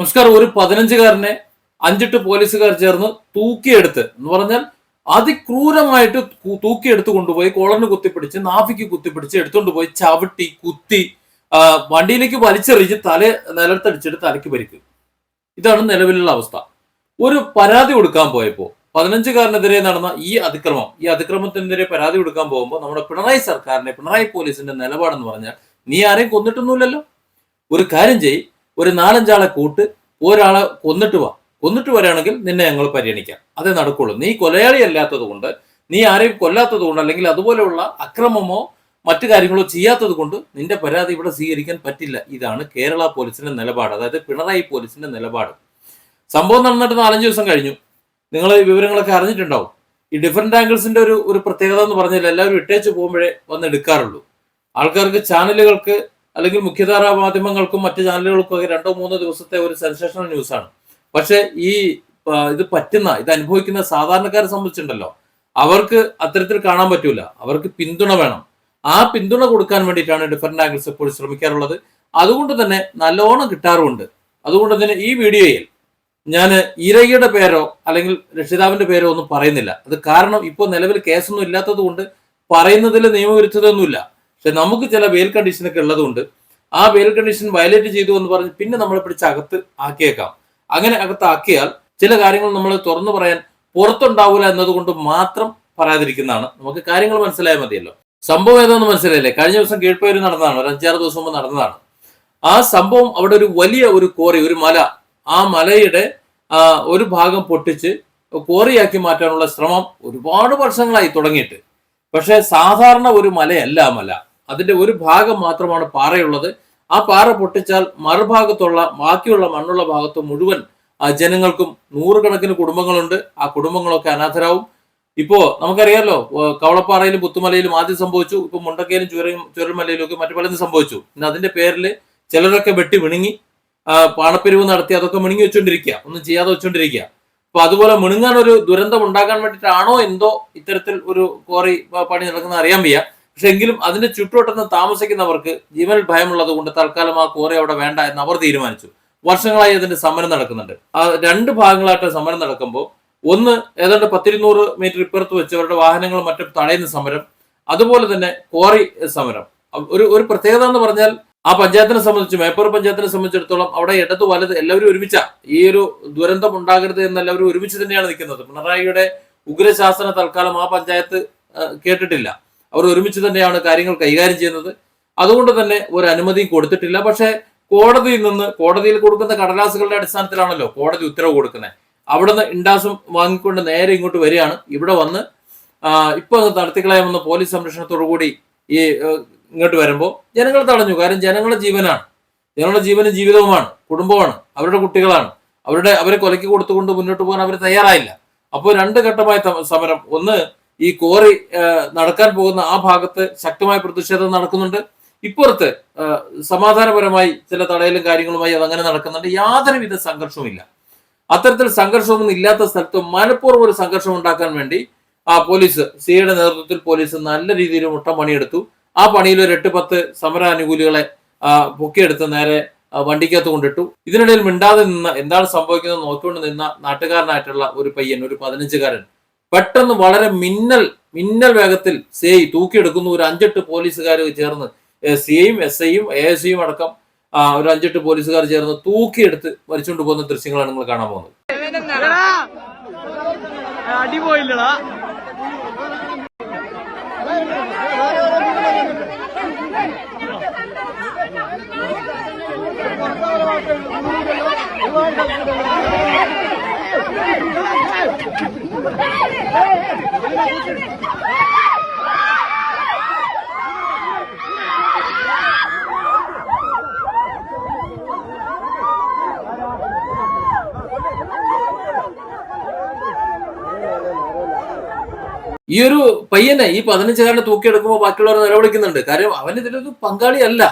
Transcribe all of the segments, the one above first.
നമസ്കാരം. ഒരു പതിനഞ്ചുകാരനെ അഞ്ചെട്ട് പോലീസുകാർ ചേർന്ന് തൂക്കിയെടുത്ത് എന്ന് പറഞ്ഞാൽ അതിക്രൂരമായിട്ട് തൂക്കിയെടുത്ത് കൊണ്ടുപോയി കോളറിന് കുത്തിപ്പിടിച്ച് നാഫിക്ക് കുത്തിപ്പിടിച്ച് എടുത്തുകൊണ്ട് പോയി ചവിട്ടി കുത്തി വണ്ടിയിലേക്ക് വലിച്ചെറിഞ്ഞ് തല നിലത്തടിച്ചിട്ട് തലയ്ക്ക് പരിക്ക്. ഇതാണ് നിലവിലുള്ള അവസ്ഥ. ഒരു പരാതി കൊടുക്കാൻ പോയപ്പോ പതിനഞ്ചുകാരനെതിരെ നടന്ന ഈ അതിക്രമം ഈ അതിക്രമത്തിനെതിരെ പരാതി കൊടുക്കാൻ പോകുമ്പോൾ നമ്മുടെ പിണറായി സർക്കാരിന്റെ പിണറായി പോലീസിന്റെ നിലപാടെന്ന് പറഞ്ഞാൽ നീ ആരെയും കൊന്നിട്ടൊന്നുമില്ലല്ലോ. ഒരു കാര്യം ചെയ് ഒരു നാലഞ്ചാളെ കൂട്ട് ഒരാളെ കൊന്നിട്ട് വാ. കൊന്നിട്ട് വരാണെങ്കിൽ നിന്നെ ഞങ്ങൾ പരിഗണിക്കാം. അതേ നടക്കുള്ളൂ. നീ കൊലയാളി അല്ലാത്തത് കൊണ്ട് നീ ആരെയും കൊല്ലാത്തത് കൊണ്ട് അല്ലെങ്കിൽ അതുപോലെയുള്ള അക്രമമോ മറ്റു കാര്യങ്ങളോ ചെയ്യാത്തത് കൊണ്ട് നിന്റെ പരാതി ഇവിടെ സ്വീകരിക്കാൻ പറ്റില്ല. ഇതാണ് കേരള പോലീസിന്റെ നിലപാട്. അതായത് പിണറായി പോലീസിന്റെ നിലപാട്. സംഭവം നടന്നിട്ട് നാലഞ്ച് ദിവസം കഴിഞ്ഞു. നിങ്ങൾ വിവരങ്ങളൊക്കെ അറിഞ്ഞിട്ടുണ്ടാവും. ഈ ഡിഫറെന്റ് ആംഗിൾസിന്റെ ഒരു ഒരു പ്രത്യേകത എന്ന് പറഞ്ഞാൽ എല്ലാവരും ഇട്ടേച്ച് പോകുമ്പോഴേ വന്ന് എടുക്കാറുള്ളൂ. ആൾക്കാർക്ക് ചാനലുകൾക്ക് അല്ലെങ്കിൽ മുഖ്യധാരാ മാധ്യമങ്ങൾക്കും മറ്റു ചാനലുകൾക്കും ഒക്കെ രണ്ടോ മൂന്നോ ദിവസത്തെ ഒരു സെൻസേഷണൽ ന്യൂസാണ് പക്ഷെ ഈ ഇത് പറ്റുന്ന ഇത് അനുഭവിക്കുന്ന സാധാരണക്കാരെ സംബന്ധിച്ചിട്ടുണ്ടല്ലോ അവർക്ക് അത്തരത്തിൽ കാണാൻ പറ്റൂല. അവർക്ക് പിന്തുണ വേണം. ആ പിന്തുണ കൊടുക്കാൻ വേണ്ടിയിട്ടാണ് ഡിഫറെന്റ് ആംഗിൾസ് എപ്പോഴും ശ്രമിക്കാറുള്ളത്. അതുകൊണ്ട് തന്നെ നല്ലോണം കിട്ടാറുമുണ്ട്. അതുകൊണ്ട് തന്നെ ഈ വീഡിയോയിൽ ഞാൻ ഇരയുടെ പേരോ അല്ലെങ്കിൽ രക്ഷിതാവിന്റെ പേരോ ഒന്നും പറയുന്നില്ല. അത് കാരണം ഇപ്പോൾ നിലവിൽ കേസൊന്നും ഇല്ലാത്തത് കൊണ്ട് പറയുന്നതിൽ നിയമവിരുദ്ധതയൊന്നുമില്ല. പക്ഷെ നമുക്ക് ചില വെയിൽ കണ്ടീഷനൊക്കെ ഉള്ളതുകൊണ്ട് ആ വെയിൽ കണ്ടീഷൻ വയലേറ്റ് ചെയ്തു എന്ന് പറഞ്ഞ് പിന്നെ നമ്മളെ പിടിച്ച് അകത്ത് ആക്കിയേക്കാം. അങ്ങനെ അകത്താക്കിയാൽ ചില കാര്യങ്ങൾ നമ്മൾ തുറന്നു പറയാൻ പുറത്തുണ്ടാവില്ല എന്നതുകൊണ്ട് മാത്രം പറയാതിരിക്കുന്നതാണ്. നമുക്ക് കാര്യങ്ങൾ മനസ്സിലായാൽ മതിയല്ലോ. സംഭവം ഏതാണെന്ന് മനസ്സിലായില്ലേ? കഴിഞ്ഞ ദിവസം കീഴ്പേര് നടന്നതാണ്. ഒരു അഞ്ചാറ് ദിവസം മുമ്പ് നടന്നതാണ്. ആ സംഭവം അവിടെ ഒരു വലിയ ഒരു കോറി ഒരു മല ആ മലയുടെ ഒരു ഭാഗം പൊട്ടിച്ച് കോറിയാക്കി മാറ്റാനുള്ള ശ്രമം ഒരുപാട് വർഷങ്ങളായി തുടങ്ങിയിട്ട്. പക്ഷേ സാധാരണ ഒരു മലയല്ല ആ മല. അതിന്റെ ഒരു ഭാഗം മാത്രമാണ് പാറയുള്ളത്. ആ പാറ പൊട്ടിച്ചാൽ മറുഭാഗത്തുള്ള ബാക്കിയുള്ള മണ്ണുള്ള ഭാഗത്ത് മുഴുവൻ ജനങ്ങൾക്കും നൂറുകണക്കിന് കുടുംബങ്ങളുണ്ട്. ആ കുടുംബങ്ങളൊക്കെ അനാഥരാവും. ഇപ്പോ നമുക്കറിയാലോ കവളപ്പാറയിലും പുത്തുമലയിലും ആദ്യം സംഭവിച്ചു. ഇപ്പൊ മുണ്ടക്കയിലും ചുരൽ ചുരൽമലയിലും ഒക്കെ മറ്റു പലതും സംഭവിച്ചു. ഇന്ന് അതിന്റെ പേരിൽ ചിലരൊക്കെ വെട്ടി വിണുങ്ങി പാണപ്പെരിവ് നടത്തി അതൊക്കെ മിണുങ്ങി വെച്ചോണ്ടിരിക്കുക ഒന്നും ചെയ്യാതെ വെച്ചോണ്ടിരിക്കുക അപ്പൊ അതുപോലെ മിണുങ്ങാൻ ഒരു ദുരന്തം ഉണ്ടാക്കാൻ വേണ്ടിയിട്ടാണോ എന്തോ ഇത്തരത്തിൽ ഒരു കോറി പണി നടക്കുന്ന അറിയാൻ വയ്യ. പക്ഷെ എങ്കിലും അതിന്റെ ചുറ്റുവട്ടത്ത് താമസിക്കുന്നവർക്ക് ജീവനിൽ ഭയമുള്ളത് കൊണ്ട് തൽക്കാലം ആ കോറി അവിടെ വേണ്ട എന്ന് അവർ തീരുമാനിച്ചു. വർഷങ്ങളായി അതിന്റെ സമരം നടക്കുന്നുണ്ട്. ആ രണ്ട് ഭാഗങ്ങളായിട്ട് സമരം നടക്കുമ്പോൾ ഒന്ന് ഏതാണ്ട് പത്തിരുന്നൂറ് മീറ്റർ ഇപ്പുറത്ത് വെച്ച് അവരുടെ വാഹനങ്ങൾ മറ്റും തടയുന്ന സമരം അതുപോലെ തന്നെ കോറി സമരം. ഒരു ഒരു പ്രത്യേകത എന്ന് പറഞ്ഞാൽ ആ പഞ്ചായത്തിനെ സംബന്ധിച്ച് മേപ്പൂർ പഞ്ചായത്തിനെ സംബന്ധിച്ചിടത്തോളം അവിടെ ഇടത് വലത് എല്ലാവരും ഒരുമിച്ച. ഈ ഒരു ദുരന്തം ഉണ്ടാകരുത് എന്ന് എല്ലാവരും ഒരുമിച്ച് തന്നെയാണ് നിൽക്കുന്നത്. പിണറായിയുടെ ഉഗ്രശാസന തൽക്കാലം ആ പഞ്ചായത്ത് കേട്ടിട്ടില്ല. അവർ ഒരുമിച്ച് തന്നെയാണ് കാര്യങ്ങൾ കൈകാര്യം ചെയ്യുന്നത്. അതുകൊണ്ട് തന്നെ ഒരു അനുമതിയും കൊടുത്തിട്ടില്ല. പക്ഷേ കോടതിയിൽ നിന്ന് കോടതിയിൽ കൊടുക്കുന്ന കടലാസുകളുടെ അടിസ്ഥാനത്തിലാണല്ലോ കോടതി ഉത്തരവ് കൊടുക്കുന്നത്. അവിടുന്ന് ഇൻഡാസും വാങ്ങിക്കൊണ്ട് നേരെ ഇങ്ങോട്ട് വരികയാണ്. ഇവിടെ വന്ന് ഇപ്പൊ നടത്തിക്കളയാമെന്ന പോലീസ് സംരക്ഷണത്തോടു കൂടി ഈ ഇങ്ങോട്ട് വരുമ്പോൾ ജനങ്ങൾ തടഞ്ഞു. കാരണം ജനങ്ങളുടെ ജീവനാണ്. ജനങ്ങളുടെ ജീവനും ജീവിതവുമാണ്. കുടുംബമാണ്. അവരുടെ കുട്ടികളാണ്. അവരുടെ അവരെ കൊലയ്ക്ക് കൊടുത്തുകൊണ്ട് മുന്നോട്ട് പോകാൻ അവർ തയ്യാറായില്ല. അപ്പോൾ രണ്ട് ഘട്ടമായ സമരം. ഒന്ന് ഈ കോറി നടക്കാൻ പോകുന്ന ആ ഭാഗത്ത് ശക്തമായ പ്രതിഷേധം നടക്കുന്നുണ്ട്. ഇപ്പുറത്ത് സമാധാനപരമായി ചില തടയലും കാര്യങ്ങളുമായി അതങ്ങനെ നടക്കുന്നുണ്ട്. യാതൊരുവിധ സംഘർഷവുമില്ല. അത്തരത്തിൽ സംഘർഷമൊന്നും ഇല്ലാത്ത സ്ഥലത്ത് മനഃപൂർവം ഒരു സംഘർഷം ഉണ്ടാക്കാൻ വേണ്ടി ആ പോലീസ് സിയുടെ നേതൃത്വത്തിൽ പോലീസ് നല്ല രീതിയിൽ മുട്ടം പണിയെടുത്തു. ആ പണിയിൽ ഒരു എട്ട് പത്ത് സമരാനുകൂലികളെ പൊക്കിയെടുത്ത് നേരെ വണ്ടിക്കകത്ത് കൊണ്ടിട്ടു. ഇതിനിടയിൽ മിണ്ടാതെ നിന്ന എന്താണ് സംഭവിക്കുന്നത് നോക്കിക്കൊണ്ട് നിന്ന നാട്ടുകാരനായിട്ടുള്ള ഒരു പയ്യൻ ഒരു പതിനഞ്ചുകാരൻ പെട്ടെന്ന് വളരെ മിന്നൽ മിന്നൽ വേഗത്തിൽ സി ഐ തൂക്കിയെടുക്കുന്ന. ഒരു അഞ്ചെട്ട് പോലീസുകാർ ചേർന്ന് സി ഐയും എസ് ഐയും എ എസ് ഐയും അടക്കം ഒരു അഞ്ചെട്ട് പോലീസുകാർ ചേർന്ന് തൂക്കിയെടുത്ത് മരിച്ചുകൊണ്ട് പോകുന്ന ദൃശ്യങ്ങളാണ് നിങ്ങൾ കാണാൻ പോകുന്നത്. അടിപോയില്ലടാ ഈ ഒരു പയ്യനെ ഈ പതിനഞ്ചുകാരനെ തൂക്കിയെടുക്കുമ്പോൾ ബാക്കിയുള്ളവർ നിലവിളിക്കുന്നുണ്ട്. കാര്യം അവൻ ഇതിലൊരു പങ്കാളിയല്ല.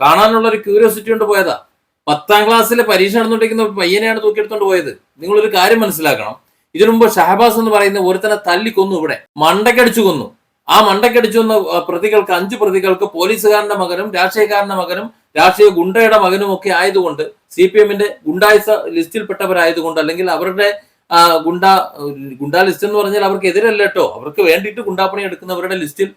കാണാനുള്ള ഒരു ക്യൂരിയോസിറ്റി കൊണ്ട് പോയതാ. പത്താം ക്ലാസ്സിലെ പരീക്ഷ നടന്നുകൊണ്ടിരിക്കുന്ന പയ്യനെയാണ് തൂക്കിയെടുത്തോണ്ട് പോയത്. നിങ്ങളൊരു കാര്യം മനസ്സിലാക്കണം. ഇതിനു മുമ്പ് ഷഹബാസ് എന്ന് പറയുന്ന ഒരുത്തനെ തല്ലിക്കൊന്നു ഇവിടെ. മണ്ടക്കടിച്ചു കൊന്നു. ആ മണ്ടക്കടിച്ചു കൊന്ന പ്രതികൾക്ക് അഞ്ച് പ്രതികൾക്ക് പോലീസുകാരന്റെ മകനും രാഷ്ട്രീയക്കാരന്റെ മകനും രാഷ്ട്രീയ ഗുണ്ടയുടെ മകനും ഒക്കെ ആയതുകൊണ്ട് സി പി എമ്മിന്റെ ഗുണ്ടായുസ ലിസ്റ്റിൽപ്പെട്ടവരായതുകൊണ്ട് അല്ലെങ്കിൽ അവരുടെ ഗുണ്ട ഗുണ്ടാ ലിസ്റ്റ് എന്ന് പറഞ്ഞാൽ അവർക്ക് എതിരല്ല കേട്ടോ. അവർക്ക് വേണ്ടിയിട്ട് ഗുണ്ടാപ്പണി എടുക്കുന്നവരുടെ ലിസ്റ്റിൽ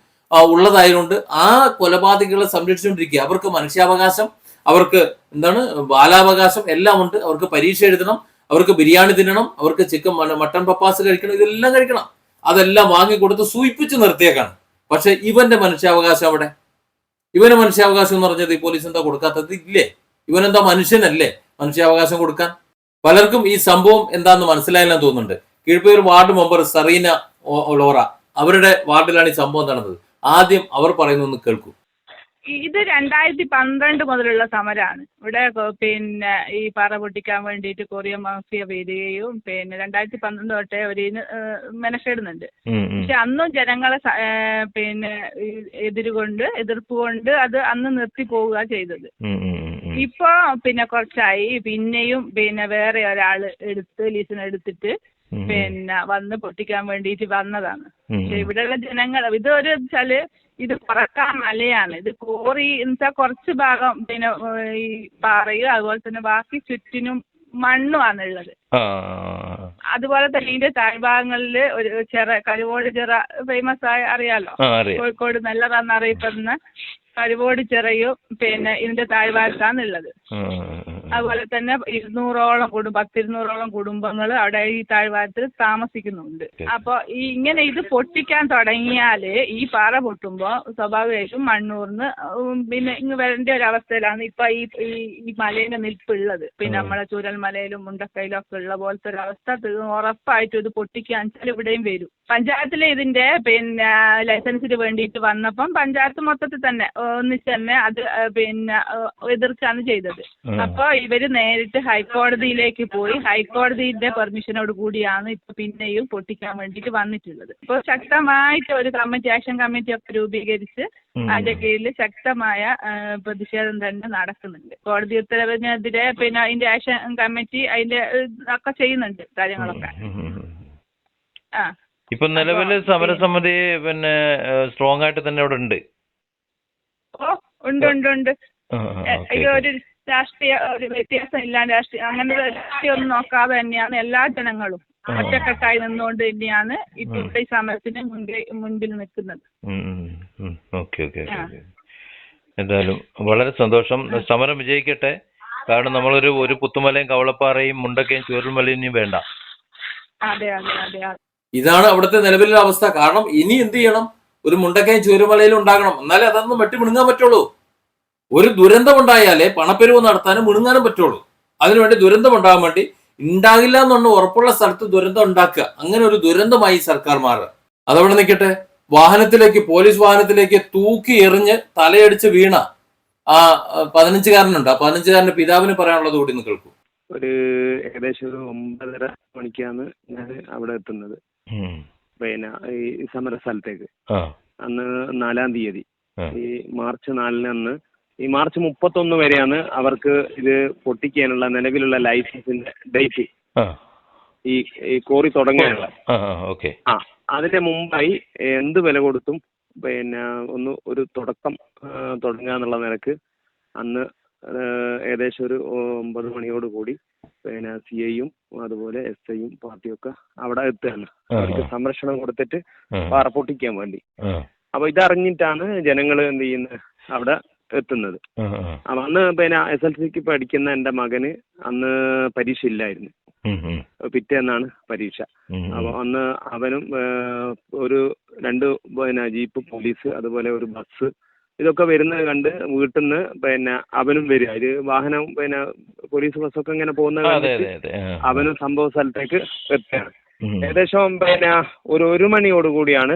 ഉള്ളതായതുകൊണ്ട് ആ കൊലപാതകങ്ങളെ സംരക്ഷിച്ചുകൊണ്ടിരിക്കുക. അവർക്ക് മനുഷ്യാവകാശം അവർക്ക് എന്താണ് ബാലാവകാശം എല്ലാം ഉണ്ട്. അവർക്ക് പരീക്ഷ എഴുതണം അവർക്ക് ബിരിയാണി തിന്നണം അവർക്ക് ചിക്കൻ മട്ടൺ പപ്പാസ് കഴിക്കണം ഇതെല്ലാം കഴിക്കണം. അതെല്ലാം വാങ്ങിക്കൊടുത്ത് സൂയിപ്പിച്ച് നിർത്തിയേക്കാണ്. പക്ഷെ ഇവന്റെ മനുഷ്യാവകാശം അവിടെ ഇവന് മനുഷ്യാവകാശം എന്ന് പറഞ്ഞത് ഈ പോലീസ് എന്താ കൊടുക്കാത്തത്? ഇല്ലേ? ഇവനെന്താ മനുഷ്യനല്ലേ മനുഷ്യാവകാശം കൊടുക്കാൻ? പലർക്കും ഈ സംഭവം എന്താന്ന് മനസ്സിലായില്ലെന്ന് തോന്നുന്നുണ്ട്. കീഴ്പേർ വാർഡ് മെമ്പർ സറീന ലോറ അവരുടെ വാർഡിലാണ് ഈ സംഭവം നടന്നത്. ആദ്യം അവർ പറയുന്നൊന്ന് കേൾക്കൂ. ഇത് രണ്ടായിരത്തി പന്ത്രണ്ട് മുതലുള്ള സമരമാണ് ഇവിടെ പിന്നെ ഈ പാറ പൊട്ടിക്കാൻ വേണ്ടിയിട്ട് കൊറിയൻ മാഫിയ വരികയും പിന്നെ രണ്ടായിരത്തി പന്ത്രണ്ട് തൊട്ടേ ഒരു മെനക്കെടുന്നുണ്ട്. പക്ഷെ അന്നും ജനങ്ങളെ പിന്നെ എതിര് എതിരുകൊണ്ട് എതിർപ്പ് കൊണ്ട് അത് അന്ന് നിർത്തി പോവുക ചെയ്തത്. ഇപ്പൊ പിന്നെ കുറച്ചായി പിന്നെയും പിന്നെ വേറെ ഒരാൾ എടുത്ത് ലീസിന് എടുത്തിട്ട്. പിന്നെ വന്ന് പൊട്ടിക്കാൻ വേണ്ടിയിട്ട് വന്നതാണ്. പക്ഷെ ഇവിടെയുള്ള ജനങ്ങൾ ഇത് ഒരു വെച്ചാൽ ഇത് കുറയ്ക്കാൻ മലയാണ്. ഇത് കോറി എന്താ കുറച്ച് ഭാഗം പിന്നെ ഈ പാറയും അതുപോലെ തന്നെ ബാക്കി ചുറ്റിനും മണ്ണുമാണുള്ളത് അതുപോലെ തന്നെ ഇതിന്റെ താഴ്ഭാഗങ്ങളിൽ ഒരു ചെറ കരുവോട് ചിറ ഫേമസ് ആയ അറിയാലോ? കോഴിക്കോട് നല്ലതാന്ന് അറിയപ്പെടുന്ന കരുവോട് ചിറയും പിന്നെ ഇതിന്റെ താഴ്ഭാഗത്താണുള്ളത്. അതുപോലെ തന്നെ ഇരുന്നൂറോളം കുടുംബ പത്തിരുന്നൂറോളം കുടുംബങ്ങൾ അവിടെ ഈ താഴ്വാരത്തിൽ താമസിക്കുന്നുണ്ട്. അപ്പൊ ഈ ഇങ്ങനെ ഇത് പൊട്ടിക്കാൻ തുടങ്ങിയാൽ ഈ പാറ പൊട്ടുമ്പോ സ്വാഭാവികമായിട്ടും മണ്ണൂർന്ന് പിന്നെ ഇങ്ങ് വരേണ്ട ഒരു അവസ്ഥയിലാണ് ഇപ്പൊ ഈ ഈ- മലേന്റെ മലയുടെ നിൽപ്പുള്ളത്. പിന്നെ നമ്മളെ ചൂരൽമലയിലും മുണ്ടക്കയിലും ഒക്കെ ഉള്ള പോലത്തെ ഒരു അവസ്ഥ. ഉറപ്പായിട്ടും ഇത് പൊട്ടിക്കാൻ വെച്ചാൽ ഇവിടെയും വരും. പഞ്ചായത്തിലെ ഇതിന്റെ പിന്നെ ലൈസൻസിന് വേണ്ടിയിട്ട് വന്നപ്പം പഞ്ചായത്ത് മൊത്തത്തിൽ തന്നെ ഒന്നിച്ച് തന്നെ അത് പിന്നെ എതിർക്കാണ് ചെയ്തത്. ഉം. ഇവർ നേരിട്ട് ഹൈക്കോടതിയിലേക്ക് പോയി ഹൈക്കോടതിയുടെ പെർമിഷനോട് കൂടിയാണ് ഇപ്പൊ പിന്നെയും പൊട്ടിക്കാൻ വേണ്ടിയിട്ട് വന്നിട്ടുള്ളത്. ഇപ്പൊ ശക്തമായിട്ട് ഒരു കമ്മിറ്റി ആക്ഷൻ കമ്മിറ്റി ഒക്കെ രൂപീകരിച്ച്. അതിന്റെ കീഴിൽ ശക്തമായ പ്രതിഷേധം തന്നെ നടക്കുന്നുണ്ട്. കോടതി ഉത്തരവിനെതിരെ പിന്നെ അതിന്റെ ആക്ഷൻ കമ്മിറ്റി അതിന്റെ ഒക്കെ ചെയ്യുന്നുണ്ട് കാര്യങ്ങളൊക്കെ. ആ. ഇപ്പൊ നിലവിൽ അപ്പൊ സമരസമിതി പിന്നെ സ്ട്രോങ് ആയിട്ട് തന്നെ ഇവിടെ ഉണ്ട്. ഓ ഉണ്ട് ഉണ്ട് ഉണ്ട്. ഒരു രാഷ്ട്രീയ ഒരു വ്യത്യാസം ഇല്ലാണ്ട് രാഷ്ട്രീയ അങ്ങനെ രാഷ്ട്രീയം ഒന്നും നോക്കാതെ തന്നെയാണ് എല്ലാ ജനങ്ങളും. ഒറ്റക്കെട്ടായി നിന്നുകൊണ്ട് തന്നെയാണ് ഇപ്പോഴത്തെ ഈ സമരത്തിന് മുൻപിൽ നിൽക്കുന്നത്. എന്തായാലും വളരെ സന്തോഷം. സമരം വിജയിക്കട്ടെ. കാരണം നമ്മളൊരു ഒരു പുത്തുമലയും കവളപ്പാറയും മുണ്ടക്കയും ചുരുൾമലയും വേണ്ട. അതെ അതെ ഇതാണ് അവിടുത്തെ നിലവിലുള്ള അവസ്ഥ. കാരണം ഇനി എന്ത് ചെയ്യണം? ഒരു മുണ്ടക്കയും ചൂരുമലയിലും ഉണ്ടാകണം. എന്നാലേ അതൊന്നും വെട്ടി മിണുങ്ങാൻ പറ്റുള്ളൂ. ഒരു ദുരന്തം ഉണ്ടായാലേ പണപ്പെരുവ് നടത്താനും മുണുങ്ങാനും പറ്റുള്ളൂ. അതിനുവേണ്ടി ദുരന്തം ഉണ്ടാകാൻ വേണ്ടി ഉണ്ടാകില്ല എന്നുള്ള ഉറപ്പുള്ള സ്ഥലത്ത് ദുരന്തം ഉണ്ടാക്കുക. അങ്ങനെ ഒരു ദുരന്തമായി സർക്കാർ മാറുക. അതവിടെ നിൽക്കട്ടെ വാഹനത്തിലേക്ക് പോലീസ് വാഹനത്തിലേക്ക് തൂക്കി എറിഞ്ഞ് തലയടിച്ച് വീണ ആ പതിനഞ്ചുകാരനുണ്ട്. ആ പതിനഞ്ചുകാരന്റെ പിതാവിന് പറയാനുള്ളത് കൂടി ഒന്ന് കേൾക്കൂ. ഒരു ഏകദേശം ഒരു ഒമ്പതര മണിക്കാണ് ഞാൻ അവിടെ എത്തുന്നത്. പിന്നെ ഈ സമര സ്ഥലത്തേക്ക് അന്ന് നാലാം തീയതി. ഈ മാർച്ച് നാലിന് അന്ന് ഈ മാർച്ച് മുപ്പത്തൊന്ന് വരെയാണ് അവർക്ക് ഇത് പൊട്ടിക്കാനുള്ള നിലവിലുള്ള ലൈസൻസിന്റെ ഡേറ്റ്. ഈ ഈ കോറി തുടങ്ങാനുള്ള. ആ അതിന്റെ മുമ്പായി എന്ത് വില കൊടുത്തും പിന്നെ ഒന്ന് ഒരു തുടക്കം തുടങ്ങുക എന്നുള്ള നിലയ്ക്ക് അന്ന് ഏകദേശം ഒരു ഒമ്പത് മണിയോട് കൂടി പിന്നെ സി ഐയും അതുപോലെ എസ് ഐയും പാർട്ടിയൊക്കെ അവിടെ എത്തുകയാണ്. അവർക്ക് സംരക്ഷണം കൊടുത്തിട്ട് പാറ പൊട്ടിക്കാൻ വേണ്ടി. അപ്പൊ ഇതറിഞ്ഞിട്ടാണ് ജനങ്ങൾ എന്ത് ചെയ്യുന്നത്? അവിടെ എത്തുന്നത്. അന്ന് പിന്നെ എസ് എൽ സിക്ക് പഠിക്കുന്ന എന്റെ മകന് അന്ന് പരീക്ഷ ഇല്ലായിരുന്നു. പിറ്റേന്നാണ് പരീക്ഷ. ഉം, ഉം. അപ്പൊ അന്ന് അവനും ഒരു രണ്ട് പിന്നെ ജീപ്പ് പോലീസ് അതുപോലെ ഒരു ബസ് ഇതൊക്കെ വരുന്നത് കണ്ട് വീട്ടിൽ നിന്ന് പിന്നെ അവനും വരിക ഇത് വാഹനം പിന്നെ പോലീസ് ബസ്സൊക്കെ ഇങ്ങനെ പോകുന്ന കണ്ടിട്ട് അവനും സംഭവ സ്ഥലത്തേക്ക് എത്തുകയാണ്. ഏകദേശം പിന്നെ ഒരു ഒരു മണിയോട് കൂടിയാണ്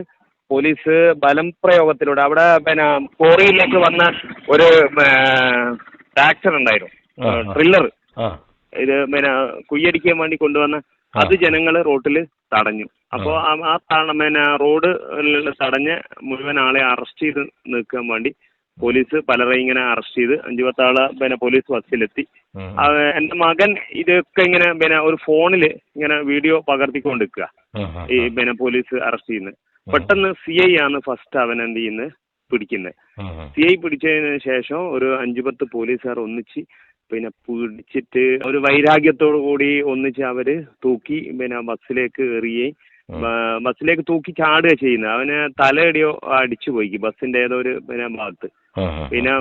പോലീസ് ബലം പ്രയോഗത്തിലൂടെ അവിടെ പിന്നെ കോറിയിലേക്ക് വന്ന ഒരു ട്രാക്ടർ ഉണ്ടായിരുന്നു. ട്രില്ലർ ഇത് പിന്നെ കുയ്യടിക്കാൻ വേണ്ടി കൊണ്ടുവന്ന അത് ജനങ്ങൾ റോട്ടിൽ തടഞ്ഞു. അപ്പോൾ ആ. പിന്നെ റോഡ് തടഞ്ഞ് മുഴുവൻ ആളെ അറസ്റ്റ് ചെയ്ത് നിൽക്കാൻ വേണ്ടി പോലീസ് പലരെയും ഇങ്ങനെ അറസ്റ്റ് ചെയ്ത് അഞ്ചു പത്താൾ പിന്നെ പോലീസ് ബസ്സിലെത്തി. എന്റെ മകൻ ഇതൊക്കെ ഇങ്ങനെ പിന്നെ ഒരു ഫോണിൽ ഇങ്ങനെ വീഡിയോ പകർത്തിക്കൊണ്ടിരിക്കുക ഈ പിന്നെ പോലീസ് അറസ്റ്റ് ചെയ്യുന്നത് പെട്ടെന്ന് സി ഐ ആണ് ഫസ്റ്റ് അവൻ എന്ത് ചെയ്യുന്നത് പിടിക്കുന്നത്. സി ഐ പിടിച്ചതിന് ശേഷം ഒരു അഞ്ചു പത്ത് പോലീസുകാർ ഒന്നിച്ച് പിന്നെ പിടിച്ചിട്ട് ഒരു വൈരാഗ്യത്തോടു കൂടി ഒന്നിച്ച് അവർ തൂക്കി പിന്നെ ബസ്സിലേക്ക് ബ- ബസ്സിലേക്ക് തൂക്കി ചാടുക ചെയ്യുന്നത്. അവന് തലയടിയോ അടിച്ചു പോയി. ബസ്സിന്റെ ഏതോ ഒരു പിന്നെ ഭാഗത്ത്. പിന്നെ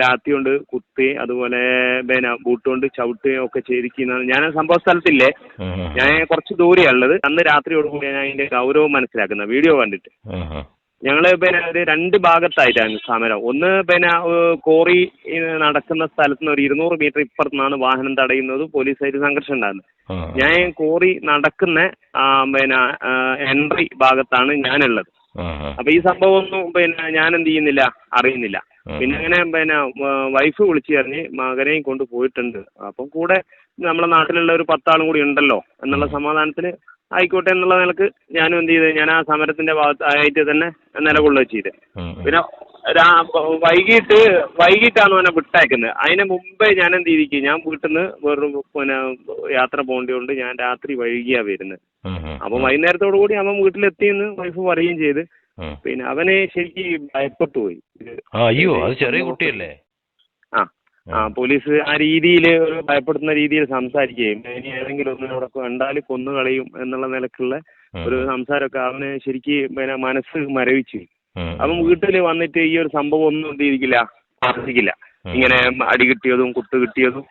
ലാത്തി കൊണ്ട് കുത്തി അതുപോലെ പിന്നെ ബൂട്ട് കൊണ്ട് ചവിട്ടുകയും ഒക്കെ ചെയ്തിരിക്കുന്നതാണ് ഞാൻ സംഭവ സ്ഥലത്തില്ലേ? ഞാൻ കുറച്ച് ദൂരെയുള്ളത് അന്ന് രാത്രിയോടുകൂടി ഞാൻ അതിന്റെ ഗൗരവം മനസ്സിലാക്കുന്ന വീഡിയോ കണ്ടിട്ട്. ഞങ്ങൾ പിന്നെ ഒരു രണ്ട് ഭാഗത്തായിട്ടാണ് സമരം. ഒന്ന് പിന്നെ കോറി നടക്കുന്ന സ്ഥലത്ത് നിന്ന് ഒരു ഇരുന്നൂറ് മീറ്റർ ഇപ്പുറത്തുനിന്നാണ് വാഹനം തടയുന്നത്. പോലീസായിട്ട് സംഘർഷം ഉണ്ടാകുന്നത് ഞാൻ കോറി നടക്കുന്ന പിന്നെ എൻട്രി ഭാഗത്താണ് ഞാനുള്ളത്. അപ്പൊ ഈ സംഭവം ഒന്നും പിന്നെ ഞാൻ എന്ത് ചെയ്യുന്നില്ല അറിയുന്നില്ല. പിന്നെ അങ്ങനെ പിന്നെ വൈഫ് വിളിച്ചു പറഞ്ഞ് മകനെയും കൊണ്ട് പോയിട്ടുണ്ട്. അപ്പം കൂടെ നമ്മളെ നാട്ടിലുള്ള ഒരു പത്താളും കൂടി ഉണ്ടല്ലോ എന്നുള്ള സമാധാനത്തിൽ ആയിക്കോട്ടെ എന്നുള്ള നിലയ്ക്ക് ഞാനും എന്ത് ചെയ്തു ഞാൻ ആ സമരത്തിന്റെ ഭാഗത്തായിട്ട് തന്നെ നിലകൊള്ളുക ചെയ്ത്. പിന്നെ വൈകിട്ട് വൈകിട്ടാണ് അവനെ വിട്ടയക്കുന്നത്. അതിന് മുമ്പേ ഞാൻ എന്ത് ചെയ്തിരിക്കും ഞാൻ വീട്ടിൽ നിന്ന് വെറും പിന്നെ യാത്ര പോകേണ്ടതുകൊണ്ട് ഞാൻ രാത്രി വൈകിയാ വരുന്നത്. അപ്പം വൈകുന്നേരത്തോടു കൂടി അവൻ വീട്ടിലെത്തിയെന്ന് വൈഫ് പറയുകയും ചെയ്ത്. പിന്നെ അവനെ ശരിക്കും ഭയപ്പെട്ടു പോയി. അയ്യോ അത് ചെറിയ കുട്ടിയല്ലേ? ആ. പോലീസ് ആ രീതിയിൽ ഒരു ഭയപ്പെടുത്തുന്ന രീതിയിൽ സംസാരിക്കുകയും ഇനി ഏതെങ്കിലും ഒന്നിനോടെ കണ്ടാൽ കൊന്നു കളയും എന്നുള്ള നിലക്കുള്ള ഒരു സംസാരമൊക്കെ അവന് ശരിക്കും പിന്നെ മനസ്സ് മരവിച്ചു. അവൻ വീട്ടിൽ വന്നിട്ട് ഈ ഒരു സംഭവം ഒന്നും എന്ത് ചെയ്തിരിക്കില്ല ആർജിക്കില്ല ഇങ്ങനെ അടി കിട്ടിയതും കുത്ത് കിട്ടിയതും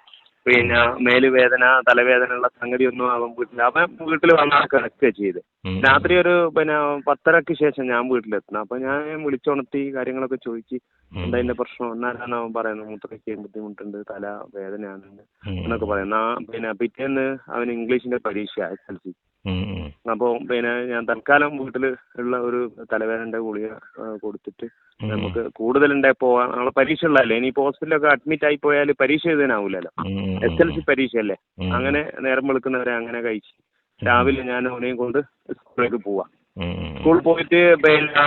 പിന്നെ മേൽ വേദന തലവേദന ഉള്ള സംഗതിയൊന്നും അവൻ വീട്ടിൽ അവൻ വീട്ടിൽ വന്നാൽ കിടക്കുക ചെയ്ത്. രാത്രി ഒരു പിന്നെ പത്തരക്ക് ശേഷം ഞാൻ വീട്ടിലെത്തണം അപ്പൊ ഞാൻ വിളിച്ചുണർത്തി കാര്യങ്ങളൊക്കെ ചോദിച്ച് എന്താ ഇതിന്റെ പ്രശ്നം? എന്നാലാണ് അവൻ പറയുന്നത്? മൂത്രയ്ക്ക് ബുദ്ധിമുട്ടുണ്ട് തല വേദനയാണ് എന്നൊക്കെ പറയുന്നു. ആ പിന്നെ പിറ്റേന്ന് അവന് ഇംഗ്ലീഷിന്റെ പരീക്ഷ എസ് എൽ സി. അപ്പോൾ പിന്നെ ഞാൻ തൽക്കാലം വീട്ടിൽ ഉള്ള ഒരു തലവേദനയുടെ ഗുളിക കൊടുത്തിട്ട് നമുക്ക് കൂടുതലുണ്ടായി പോവാൻ നാളെ പരീക്ഷ ഉള്ളതല്ലേ ഇനിയിപ്പോ ഹോസ്പിറ്റലൊക്കെ അഡ്മിറ്റ് ആയി പോയാൽ പരീക്ഷ എഴുതാനാവില്ലല്ലോ എസ് എൽ സി പരീക്ഷയല്ലേ? അങ്ങനെ നേരം വെളുക്കുന്നവരെ അങ്ങനെ കഴിച്ച് രാവിലെ ഞാൻ അവനെയും കൊണ്ട് സ്കൂളിലേക്ക് പോവാം. സ്കൂളിൽ പോയിട്ട് പിന്നെ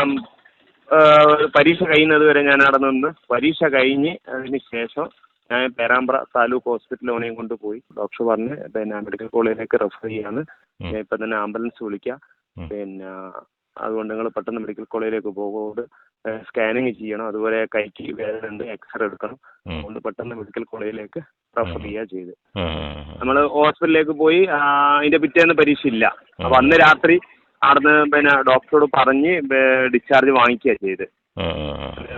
പരീക്ഷ കഴിയുന്നത് വരെ ഞാൻ അവിടെ നിന്ന് പരീക്ഷ കഴിഞ്ഞ് അതിന് ശേഷം ഞാൻ പേരാമ്പ്ര താലൂക്ക് ഹോസ്പിറ്റലിൽ അവനെയും കൊണ്ട് പോയി. ഡോക്ടർ പറഞ്ഞ് പിന്നെ മെഡിക്കൽ കോളേജിലേക്ക് റെഫർ ചെയ്യാന്ന് ഇപ്പം തന്നെ ആംബുലൻസ് വിളിക്കാം. പിന്നെ അതുകൊണ്ട് നിങ്ങൾ പെട്ടെന്ന് മെഡിക്കൽ കോളേജിലേക്ക് പോകുകൊണ്ട് സ്കാനിങ് ചെയ്യണം. അതുപോലെ കൈക്ക് വേദന ഉണ്ട് എക്സ്റേ എടുക്കണം. അതുകൊണ്ട് പെട്ടെന്ന് മെഡിക്കൽ കോളേജിലേക്ക് റെഫർ ചെയ്യുക ചെയ്ത്. നമ്മൾ ഹോസ്പിറ്റലിലേക്ക് പോയി അതിന്റെ പിറ്റേന്ന് പരീക്ഷ ഇല്ല. അപ്പൊ അന്ന് രാത്രി അവിടുന്ന് പിന്നെ ഡോക്ടറോട് പറഞ്ഞ് ഡിസ്ചാർജ് വാങ്ങിക്കുക ചെയ്ത്.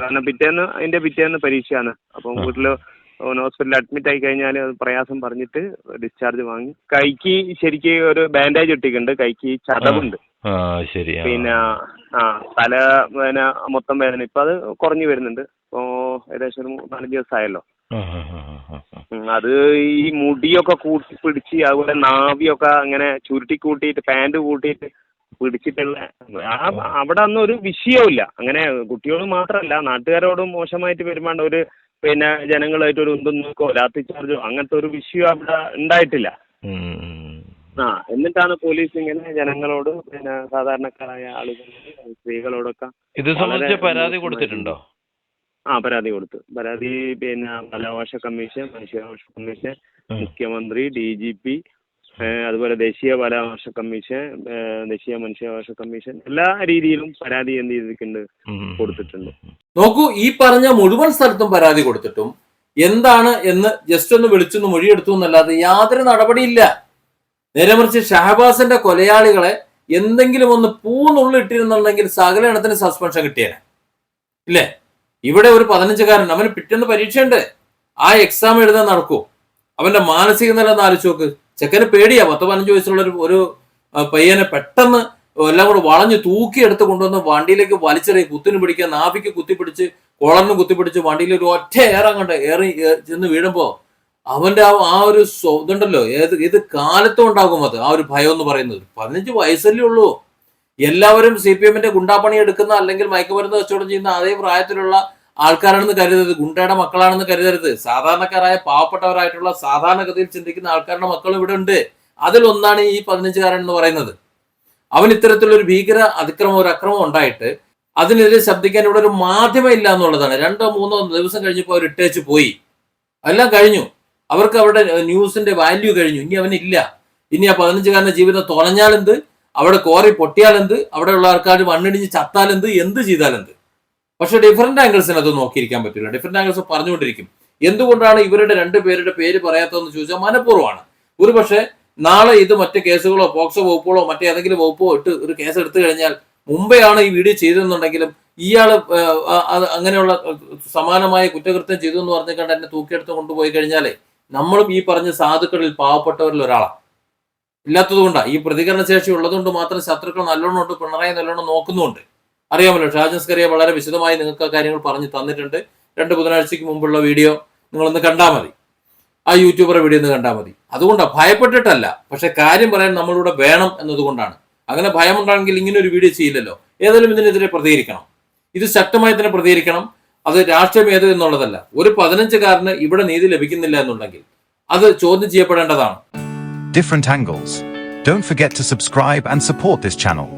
കാരണം പിറ്റേന്ന് അതിന്റെ പിറ്റേന്ന് പരീക്ഷയാണ്. അപ്പം വീട്ടിൽ ഹോസ്പിറ്റലിൽ അഡ്മിറ്റ് ആയി കഴിഞ്ഞാൽ പ്രയാസം പറഞ്ഞിട്ട് ഡിസ്ചാർജ് വാങ്ങി. കൈക്ക് ശരിക്ക് ഒരു ബാൻഡേജ് ഇട്ടിട്ടുണ്ട് കൈക്ക് ചതവുണ്ട്. ശരി പിന്നെ ആ തല പിന്നെ മൊത്തം വേദന. ഇപ്പൊ അത് കുറഞ്ഞു വരുന്നുണ്ട്. ഇപ്പോ ഏകദേശം ഒരു നാലഞ്ച് ദിവസമായല്ലോ അത് ഈ മുടിയൊക്കെ കൂട്ടി പിടിച്ച് അതുപോലെ നാവിയൊക്കെ അങ്ങനെ ചുരുട്ടി കൂട്ടിയിട്ട് പാന്റ് കൂട്ടിയിട്ട് പിടിച്ചിട്ടുള്ള ആ അവിടെ അന്ന് ഒരു വിഷയവുമില്ല. അങ്ങനെ കുട്ടിയോട് മാത്രമല്ല നാട്ടുകാരോടും മോശമായിട്ട് പെരുമാണ്ട ഒരു പിന്നെ ജനങ്ങളായിട്ട് ഒരു ഉന്തും നോക്കോ ലാത്തി ചാർജോ അങ്ങനത്തെ ഒരു വിഷയം അവിടെ ഉണ്ടായിട്ടില്ല. ആ എന്നിട്ടാണ് പോലീസ് ഇങ്ങനെ ജനങ്ങളോട് പിന്നെ സാധാരണക്കാരായ ആളുകളോട് സ്ത്രീകളോടൊക്കെ ഇത് സംബന്ധിച്ച് പരാതി കൊടുത്തിട്ടുണ്ടോ? ആ പരാതി കൊടുത്തു. പരാതി പിന്നെ ബാലാവകാശ കമ്മീഷൻ മനുഷ്യാവകാശ കമ്മീഷൻ മുഖ്യമന്ത്രി ഡി ജി പി അതുപോലെ ദേശീയ ബാലാവകാശ കമ്മീഷൻ ദേശീയ മനുഷ്യാവകാശ കമ്മീഷൻ എല്ലാ രീതിയിലും പരാതി എന്ത് ചെയ്തിട്ടുണ്ട് കൊടുത്തിട്ടുണ്ട്. നോക്കൂ ഈ പറഞ്ഞ മുഴുവൻ സ്ഥലത്തും പരാതി കൊടുത്തിട്ടും എന്താണ് എന്ന് ജസ്റ്റ് ഒന്ന് വിളിച്ചൊന്ന് മൊഴിയെടുത്തു എന്നല്ലാതെ യാതൊരു നടപടിയില്ല. നേരെ മറിച്ച് ഷഹബാസിന്റെ കൊലയാളികളെ എന്തെങ്കിലും ഒന്ന് പൂന്നുള്ളിട്ടിരുന്നുണ്ടെങ്കിൽ സകല ഇനത്തിന് സസ്പെൻഷൻ കിട്ടിയേനെ. ഇല്ലേ? ഇവിടെ ഒരു പതിനഞ്ചുകാരൻ അവന് പിറ്റേന്ന് പരീക്ഷയുണ്ട്. ആ എക്സാം എഴുതാൻ നടക്കൂ. അവന്റെ മാനസിക നില ഒന്ന് ആലോചിച്ച് നോക്ക്. ചെക്കന് പേടിയാ പത്ത് പതിനഞ്ച് വയസ്സുള്ള ഒരു ഒരു പയ്യനെ പെട്ടെന്ന് എല്ലാം കൂടെ വളഞ്ഞ് തൂക്കിയെടുത്ത് കൊണ്ടുവന്ന് വണ്ടിയിലേക്ക് വലിച്ചെറിയ. കുത്തിന് പിടിക്കുക നാഭിക്ക് കുത്തിപ്പിടിച്ച് കോളറിന് കുത്തിപ്പിടിച്ച് വണ്ടിയിൽ ഒരു ഒറ്റ ഏറാൻ കണ്ട് ഏറി ചെന്ന് വീഴുമ്പോ അവന്റെ ആ ആ ഒരു ഇതുണ്ടല്ലോ ഏത് ഏത് കാലത്തും ഉണ്ടാകും അത് ആ ഒരു ഭയം എന്ന് പറയുന്നത്. പതിനഞ്ച് വയസ്സല്ലേ ഉള്ളൂ. എല്ലാവരും സി പി എമ്മിന്റെ ഗുണ്ടാപ്പണി എടുക്കുന്ന അല്ലെങ്കിൽ മയക്കുമരുന്ന് കച്ചവടം ചെയ്യുന്ന അതേ പ്രായത്തിലുള്ള ആൾക്കാരാണെന്ന് കരുതരുത് ഗുണ്ടയുടെ മക്കളാണെന്ന് കരുതരുത്. സാധാരണക്കാരായ പാവപ്പെട്ടവരായിട്ടുള്ള സാധാരണഗതിയിൽ ചിന്തിക്കുന്ന ആൾക്കാരുടെ മക്കൾ ഇവിടെ ഉണ്ട്. അതിലൊന്നാണ് ഈ പതിനഞ്ചുകാരൻ എന്ന് പറയുന്നത്. അവൻ ഇത്തരത്തിലൊരു ഭീകര അതിക്രമം ഒരു അക്രമം ഉണ്ടായിട്ട് അതിനെതിരെ ശബ്ദിക്കാൻ ഇവിടെ ഒരു മാധ്യമം ഇല്ല എന്നുള്ളതാണ്. രണ്ടോ മൂന്നോ ദിവസം കഴിഞ്ഞപ്പോൾ അവർ ഇട്ടേച്ച് പോയി. എല്ലാം കഴിഞ്ഞു. അവർക്ക് അവരുടെ ന്യൂസിന്റെ വാല്യൂ കഴിഞ്ഞു. ഇനി അവനില്ല. ഇനി ആ പതിനഞ്ചുകാരന്റെ ജീവിതം തുറഞ്ഞാലെന്ത്? അവിടെ കോറി പൊട്ടിയാലെന്ത്? അവിടെയുള്ള ആൾക്കാർ മണ്ണിടിഞ്ഞ് ചത്താലെന്ത്? എന്ത് ചെയ്താലെന്ത്? പക്ഷെ ഡിഫറെന്റ് ആംഗിൾസിന് അത് നോക്കിയിരിക്കാൻ പറ്റില്ല. ഡിഫറെന്റ് ആംഗിൾസ് പറഞ്ഞുകൊണ്ടിരിക്കും. എന്തുകൊണ്ടാണ് ഇവരുടെ രണ്ട് പേരുടെ പേര് പറയാത്തതെന്ന് ചോദിച്ചാൽ മനഃപൂർവമാണ്. ഒരു പക്ഷേ നാളെ ഇത് മറ്റ് കേസുകളോ പോക്സോ വകുപ്പുകളോ മറ്റേ ഏതെങ്കിലും വകുപ്പോ ഇട്ട് ഒരു കേസ് എടുത്തു കഴിഞ്ഞാൽ മുമ്പെയാണ് ഈ വീഡിയോ ചെയ്തെന്നുണ്ടെങ്കിലും ഇയാൾ അങ്ങനെയുള്ള സമാനമായ കുറ്റകൃത്യം ചെയ്തു എന്ന് പറഞ്ഞു കണ്ട് എന്നെ തൂക്കിയെടുത്ത് കൊണ്ടുപോയി കഴിഞ്ഞാലേ നമ്മളും ഈ പറഞ്ഞ സാധുക്കളിൽ പാവപ്പെട്ടവരിൽ ഒരാളാണ്. ഇല്ലാത്തത് കൊണ്ടാണ് ഈ പ്രതികരണ ശേഷി ഉള്ളതുകൊണ്ട് മാത്രം ശത്രുക്കൾ നല്ലോണം ഉണ്ട് പിണറായി നല്ലോണം നോക്കുന്നുണ്ട് അറിയാമല്ലോ ഷാജൻ സ്കറിയ വളരെ വിശദമായി നിങ്ങൾക്ക് ആ കാര്യങ്ങൾ പറഞ്ഞു തന്നിട്ടുണ്ട്. രണ്ട് ബുധനാഴ്ചയ്ക്ക് മുമ്പുള്ള വീഡിയോ നിങ്ങളൊന്ന് കണ്ടാൽ മതി. ആ യൂട്യൂബറെ വീഡിയോ ഒന്ന് കണ്ടാൽ മതി. അതുകൊണ്ടാണ് ഭയപ്പെട്ടിട്ടല്ല. പക്ഷെ കാര്യം പറയാൻ നമ്മളിവിടെ വേണം എന്നതുകൊണ്ടാണ്. അങ്ങനെ ഭയമുണ്ടാണെങ്കിൽ ഇങ്ങനെ ഒരു വീഡിയോ ചെയ്യില്ലല്ലോ. ഏതായാലും ഇതിനെതിരെ പ്രതികരിക്കണം. ഇത് ശക്തമായി തന്നെ പ്രതികരിക്കണം. അത് രാഷ്ട്രീയം ഏത് എന്നുള്ളതല്ല. ഒരു പതിനഞ്ചുകാരന് ഇവിടെ നീതി ലഭിക്കുന്നില്ല എന്നുണ്ടെങ്കിൽ അത് ചോദ്യം ചെയ്യപ്പെടേണ്ടതാണ്. Don't forget to subscribe and support this channel.